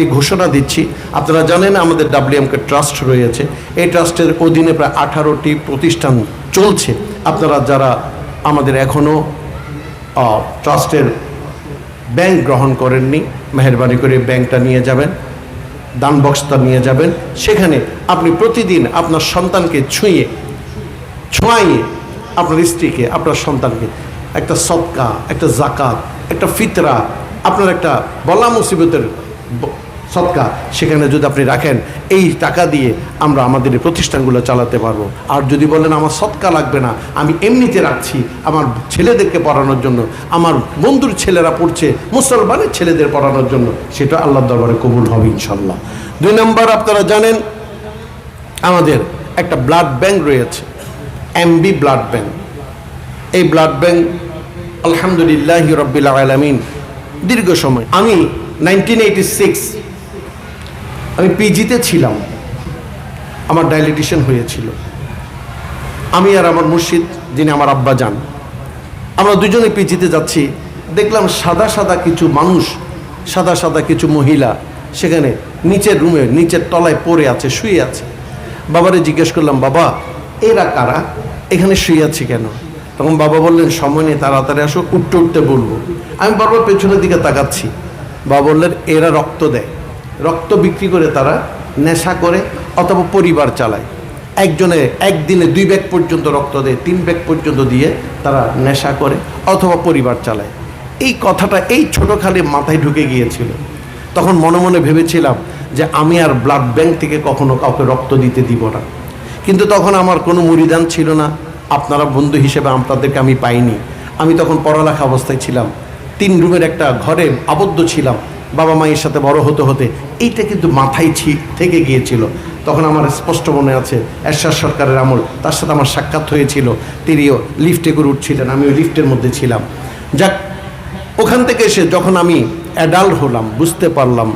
একটি ঘোষণা দিচ্ছি। আপনারা জানেন আমাদের ডাব্লিউএমকে ট্রাস্ট রয়েছে। এই ট্রাস্টের অধীনে প্রায় আঠারোটি প্রতিষ্ঠান চলছে। আপনারা যারা আমাদের এখনও ট্রাস্টের ব্যাংক গ্রহণ করেননি, মেহরবানি করে ব্যাংকটা নিয়ে যাবেন দান বক্সটা নিয়ে যাবেন, সেখানে আপনি প্রতিদিন আপনার সন্তানকে ছুঁয়ে, ছোঁয়াইয়ে আপনার স্ত্রীকে, আপনার সন্তানকে একটা সৎকা, একটা জাকাত, একটা ফিতরা, আপনার একটা বলা মুসিবতের সৎকা সেখানে যদি আপনি রাখেন, এই টাকা দিয়ে আমরা আমাদের এই প্রতিষ্ঠানগুলো চালাতে পারব। আর যদি বলেন, আমার সৎকা লাগবে না, আমি এমনিতে রাখছি আমার ছেলেদেরকে পড়ানোর জন্য, আমার বন্ধুর ছেলেরা পড়ছে, মুসলমানের ছেলেদের পড়ানোর জন্য, সেটা আল্লাহ দরবারে কবুল হবে ইনশাল্লাহ দুই নম্বর, আপনারা জানেন, আমাদের একটা ব্লাড ব্যাংক রয়েছে, এমবি ব্লাড ব্যাংক। এই ব্লাড ব্যাংক, আলহামদুলিল্লাহ রব্বিল আলমিন, দীর্ঘ সময়। আমি নাইনটিন এইটি সিক্স আমি পিজিতে ছিলাম। আমার ডায়ালিটিশন হয়েছিল। আমি আর আমার মুর্শিদ, যিনি আমার আব্বা যান, আমরা দুজনে পিজিতে যাচ্ছি। দেখলাম সাদা সাদা কিছু মানুষ, সাদা সাদা কিছু মহিলা সেখানে নিচের রুমে নিচের তলায় পড়ে আছে, শুয়ে আছে। বাবারে জিজ্ঞেস করলাম, বাবা, এরা কারা? এখানে শুয়ে আছে কেন? তখন বাবা বললেন, সময় নেই, তাড়াতাড়ি আসো, উঠতে উঠতে বলব। আমি বারবার পেছনের দিকে তাকাচ্ছি। বাবা বললেন, এরা রক্ত দেয়। রক্ত বিক্রি করে তারা নেশা করে অথবা পরিবার চালায়। একজনে একদিনে দুই ব্যাগ পর্যন্ত রক্ত দেয়, তিন ব্যাগ পর্যন্ত দিয়ে তারা নেশা করে অথবা পরিবার চালায়। এই কথাটা এই ছোটোখালি মাথায় ঢুকে গিয়েছিল। তখন মনে মনে ভেবেছিলাম যে আমি আর ব্লাড ব্যাংক থেকে কখনো কাউকে রক্ত দিতে দিব না। কিন্তু তখন আমার কোনো মুরিদান ছিল না। আপনারা বন্ধু হিসেবে আপনাদেরকে আমি পাইনি। আমি তখন পড়ালেখা অবস্থায় ছিলাম। তিন রুমের একটা ঘরে আবদ্ধ ছিলাম। বাবা মায়ের সাথে বড় হতে হতে এইটা কিন্তু মাথায় ছি থেকে গিয়েছিল। তখন আমার স্পষ্ট মনে আছে, এরশাদ সরকারের আমল, তার সাথে আমার সাক্ষাৎ হয়েছিল। তিনিও লিফটে করে উঠছিলেন, আমি ওই লিফটের মধ্যে ছিলাম। যাক, ওখান থেকে এসে যখন আমি অ্যাডাল্ট হলাম, বুঝতে পারলাম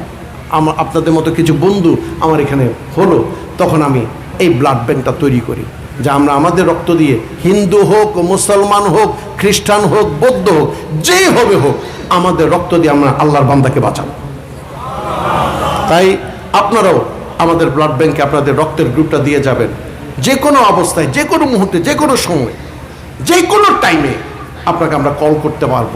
আমার আপনাদের মতো কিছু বন্ধু আমার এখানে হলো, তখন আমি এই ব্লাড ব্যাঙ্কটা তৈরি করি। যা আমরা আমাদের রক্ত দিয়ে হিন্দু হোক, মুসলমান হোক, খ্রিস্টান হোক, বৌদ্ধ হোক, যেই হবে হোক, আমাদের রক্ত দিয়ে আমরা আল্লাহর বান্দাকে বাঁচাবো। তাই আপনারাও আমাদের ব্লাড ব্যাংকে আপনাদের রক্তের গ্রুপটা দিয়ে যাবেন। যে কোনো অবস্থায় যে কোনো মুহূর্তে যে কোনো সময় যে কোনো টাইমে আপনাকে আমরা কল করতে পারব।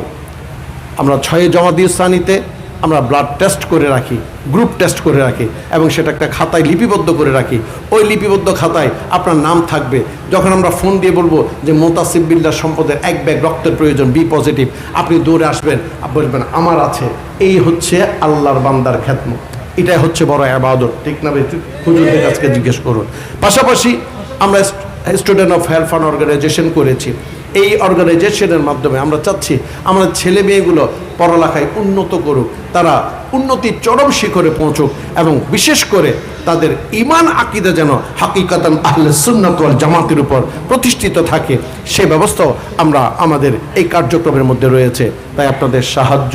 আমরা ছয়ে জমা দিয়ে স্থানিতে আমরা ব্লাড টেস্ট করে রাখি গ্রুপ টেস্ট করে রাখি এবং সেটা একটা খাতায় লিপিবদ্ধ করে রাখি। ওই লিপিবদ্ধ খাতায় আপনার নাম থাকবে। যখন আমরা ফোন দিয়ে বলব যে, মোতাসিব বিল্লার সম্পদের এক ব্যাগ রক্তের প্রয়োজন বি পজিটিভ আপনি দৌড়ে আসবেন বলবেন, আমার আছে। এই হচ্ছে আল্লাহর বান্দার খ্যাতম এটাই হচ্ছে বড় আবাদত। ঠিক না? হুজুরদের কাছকে জিজ্ঞেস করুন। পাশাপাশি আমরা student of help fund organization করেছি। এই অর্গানাইজেশনের মাধ্যমে আমরা চাচ্ছি আমাদের ছেলে মেয়েগুলো পড়ালেখায় উন্নত করুক, তারা উন্নতির চরম শিখরে পৌঁছুক এবং বিশেষ করে তাদের ইমান আকিদা যেন হাকিকাতান আহলে সুন্নাত ওয়াল জামাতের উপর প্রতিষ্ঠিত থাকে, সে ব্যবস্থাও আমরা আমাদের এই কার্যক্রমের মধ্যে রয়েছে। তাই আপনাদের সাহায্য,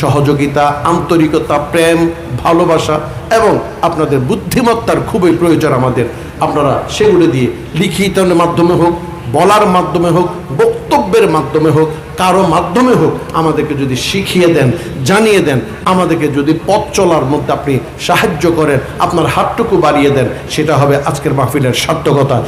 সহযোগিতা, আন্তরিকতা, প্রেম, ভালোবাসা এবং আপনাদের বুদ্ধিমত্তার খুবই প্রয়োজন আমাদের। আপনারা সেগুলো দিয়ে লিখিত মাধ্যমে হোক বলার মাধ্যমে হোক, বক্তব্যের মাধ্যমে হোক, কারও মাধ্যমে হোক আমাদেরকে যদি শিখিয়ে দেন, জানিয়ে দেন, আমাদেরকে যদি পথ চলার মধ্যে আপনি সাহায্য করেন, আপনার হাতটুকু বাড়িয়ে দেন, সেটা হবে আজকের মাহফিলের সার্থকতা।